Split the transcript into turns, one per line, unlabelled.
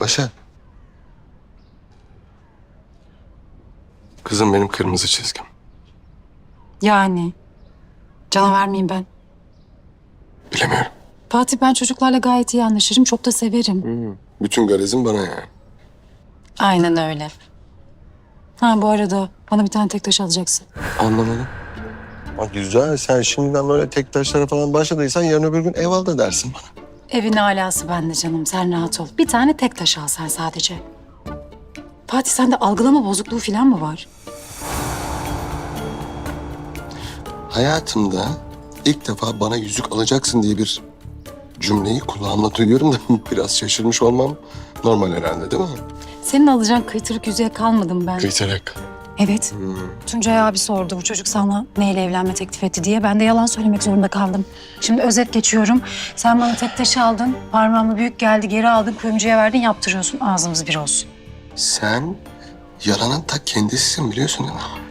Başa. Kızım benim kırmızı çizgim.
Yani. Canavar mıyım ben?
Bilemiyorum.
Fatih ben çocuklarla gayet iyi anlaşırım. Çok da severim.
Bütün garezin bana yani.
Aynen öyle. Ha bu arada bana bir tane tek taş alacaksın.
Anlamadım. Bak güzel sen şimdiden böyle tek taşlara falan başladıysan yarın öbür gün ev al da dersin bana.
Evin alası bende canım. Sen rahat ol. Bir tane tek taş al sen sadece. Fatih sende algılama bozukluğu falan mı var?
Hayatımda ilk defa bana yüzük alacaksın diye bir cümleyi kulağımla duyuyorum da biraz şaşırmış olmam normal herhalde değil mi?
Senin alacağın kıytırık yüzüğe kalmadım ben.
Kıytarak.
Evet. Tuncay abi sordu bu çocuk sana neyle evlenme teklif etti diye. Ben de yalan söylemek zorunda kaldım. Şimdi özet geçiyorum. Sen bana tek taşı aldın. Parmağımı büyük geldi geri aldın. Kuyumcuya verdin yaptırıyorsun. Ağzımız bir olsun.
Sen yalanın ta kendisisin biliyorsun değil mi?